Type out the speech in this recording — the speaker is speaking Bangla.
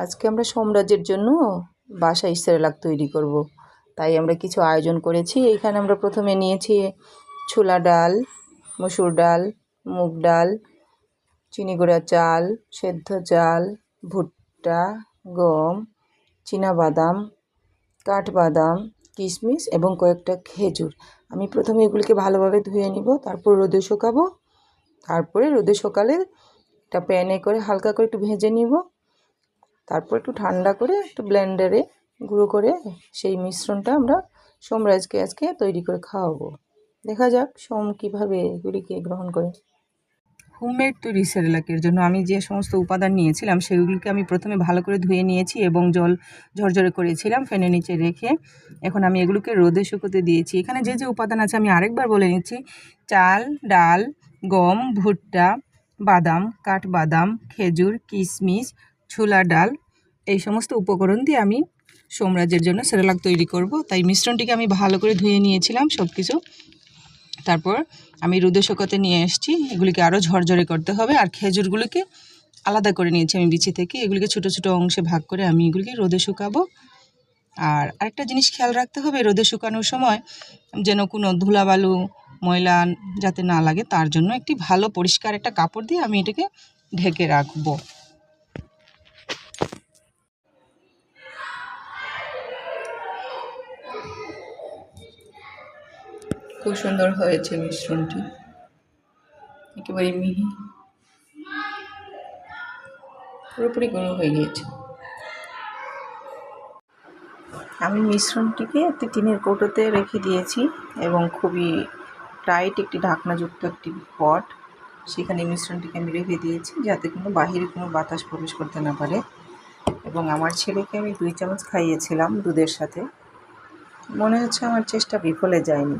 আজকে আমরা সোমরাজের জন্য বাসায় সেরেলাক তৈরি করব। তাই আমরা কিছু আয়োজন করেছি। এখানে আমরা প্রথমে নিয়েছি ছোলা ডাল, মসুর ডাল, মুগ ডাল, চিনি গুঁড়া চাল, সেদ্ধ চাল, ভুট্টা, গম বাদাম কাঠবাদাম, কিশমিশ এবং কয়েকটা খেজুর। আমি প্রথমে এগুলিকে ভালোভাবে ধুয়ে নিব, তারপর রোদে শুকাবো, তারপরে রোদে শুকালে একটা প্যানে করে হালকা করে একটু ভেজে নিব। তারপর একটু ঠান্ডা করে একটু ব্লেন্ডারে গুঁড়ো করে সেই মিশ্রণটা আমরা সোমরাজকে আজকে তৈরি করে খাওয়াবো। দেখা যাক সোম কীভাবে এগুলিকে গ্রহণ করে। হোমমেড তৈরি সেরেলাকের জন্য আমি যে সমস্ত উপাদান নিয়েছিলাম, সেগুলিকে আমি প্রথমে ভালো করে ধুয়ে নিয়েছি এবং জল ঝরঝরে করেছিলাম ফ্যানের নিচে রেখে। এখন আমি এগুলোকে রোদে শুকোতে দিয়েছি। এখানে যে যে উপাদান আছে আমি আরেকবার বলে নিচ্ছি। চাল, ডাল, গম, ভুট্টা, বাদাম, কাঠবাদাম, খেজুর, কিশমিশ ছোলা ডাল, এই সমস্ত উপকরণ দিয়ে আমি সোমরাজের জন্য সেরেলাক তৈরি করব। তাই মিশ্রণটিকে আমি ভালো করে ধুয়ে নিয়েছিলাম সব কিছু তারপর আমি রোদে শুকাতে নিয়ে এসেছি। এগুলিকে আরও ঝরঝরে করতে হবে। আর খেজুরগুলিকে আলাদা করে নিয়েছি আমি বিচি থেকে। এগুলিকে ছোট ছোট অংশে ভাগ করে আমি এগুলিকে রোদে শুকাবো। আর আরেকটা জিনিস খেয়াল রাখতে হবে, রোদে শুকানোর সময় যেন কোনো ধুলাবালু, ময়লা যাতে না লাগে, তার জন্য একটি ভালো পরিষ্কার একটা কাপড় দিয়ে আমি এটাকে ঢেকে রাখব। খুব সুন্দর হয়েছে মিশ্রণটি। একেবারে মিহি। পুরোপুরি গুঁড়ো হয়ে গিয়েছে। আমি মিশ্রণটিকে একটি টিনের কৌটোতে রেখে দিয়েছি এবং খুবই টাইট একটি ঢাকনাযুক্ত একটি পট। সেখানে মিশ্রণটিকে আমি রেখে দিয়েছি যাতে কোনো বাহিরে কোনো বাতাস প্রবেশ করতে না পারে। এবং আমার ছেলেকে আমি দুই চামচ খাইয়েছিলাম দুধের সাথে। মনে হচ্ছে আমার চেষ্টা বিফলে যায়নি।